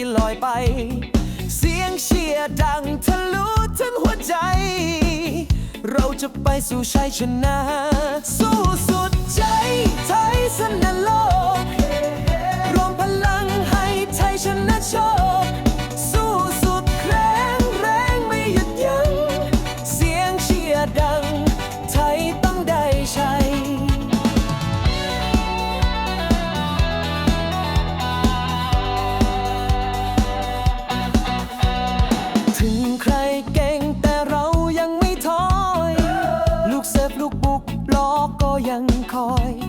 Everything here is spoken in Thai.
ที่ลอยไป เสียงเชียร์ดังทะลุถึงหัวใจ เราจะไปสู่ชัยชนะ สู้สุดใจไทยสน McCoy.